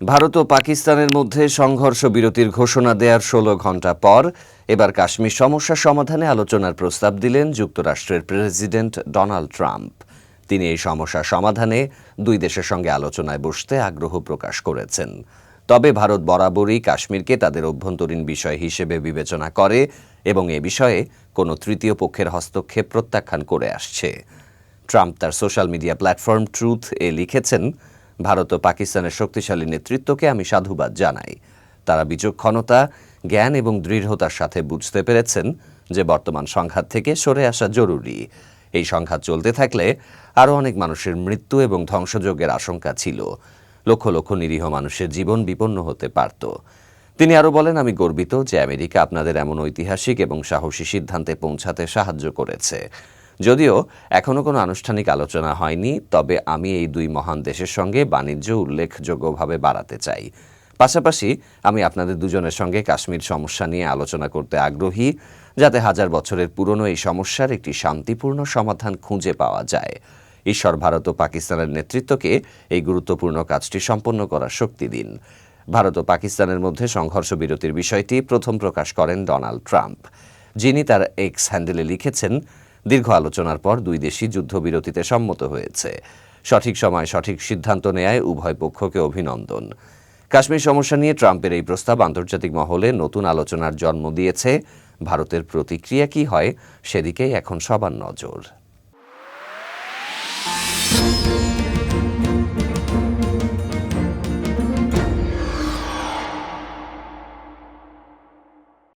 ভারত ও পাকিস্তানের মধ্যে সংঘর্ষ বিরতির ঘোষণা দেওয়ার ষোলো ঘণ্টা পর এবার কাশ্মীর সমস্যা সমাধানে আলোচনার প্রস্তাব দিলেন যুক্তরাষ্ট্রের প্রেসিডেন্ট ডোনাল্ড ট্রাম্প। তিনি এই সমস্যা সমাধানে দুই দেশের সঙ্গে আলোচনায় বসতে আগ্রহ প্রকাশ করেছেন। তবে ভারত বরাবরই কাশ্মীরকে তাদের অভ্যন্তরীণ বিষয় হিসেবে বিবেচনা করে এবং এ বিষয়ে কোনো তৃতীয় পক্ষের হস্তক্ষেপ প্রত্যাখ্যান করে আসছে। ট্রাম্প তার সোশ্যাল মিডিয়া প্ল্যাটফর্ম ট্রুথ এ লিখেছেন ভারত ও পাকিস্তানের শক্তিশালী নেতৃত্বকে আমি সাধুবাদ জানাই। তারা বিচক্ষণতা, জ্ঞান এবং দৃঢ়তার সাথে বুঝতে পেরেছেন যে বর্তমান সংঘাত থেকে সরে আসা জরুরি। এই সংঘাত চলতে থাকলে আরও অনেক মানুষের মৃত্যু এবং ধ্বংসযজ্ঞের আশঙ্কা ছিল। লক্ষ লক্ষ নিরীহ মানুষের জীবন বিপন্ন হতে পারত। তিনি আরও বলেন, আমি গর্বিত যে আমেরিকা আপনাদের এমন ঐতিহাসিক এবং সাহসী সিদ্ধান্তে পৌঁছাতে সাহায্য করেছে। যদিও এখনও কোনো আনুষ্ঠানিক আলোচনা হয়নি, তবে আমি এই দুই মহান দেশের সঙ্গে বাণিজ্য উল্লেখযোগ্যভাবে বাড়াতে চাই। পাশাপাশি আমি আপনাদের দুজনের সঙ্গে কাশ্মীর সমস্যা নিয়ে আলোচনা করতে আগ্রহী, যাতে হাজার বছরের পুরনো এই সমস্যার একটি শান্তিপূর্ণ সমাধান খুঁজে পাওয়া যায়। ঈশ্বর ভারত ও পাকিস্তানের নেতৃত্বকে এই গুরুত্বপূর্ণ কাজটি সম্পন্ন করার শক্তি দিন। ভারত ও পাকিস্তানের মধ্যে সংঘর্ষ বিরতির বিষয়টি প্রথম প্রকাশ করেন ডোনাল্ড ট্রাম্প। যিনি তার এক্স হ্যান্ডেলে লিখেছেন দীর্ঘ আলোচনার পর দুই দেশই যুদ্ধবিরতিতে সম্মত হয়েছে। সঠিক সময় সঠিক সিদ্ধান্ত নেয় উভয় পক্ষকে অভিনন্দন। কাশ্মীর সমস্যা নিয়ে ট্রাম্পের এই প্রস্তাব আন্তর্জাতিক মহলে নতুন আলোচনার জন্ম দিয়েছে। ভারতের প্রতিক্রিয়া কি হয়, সেদিকেই এখন সবার নজর।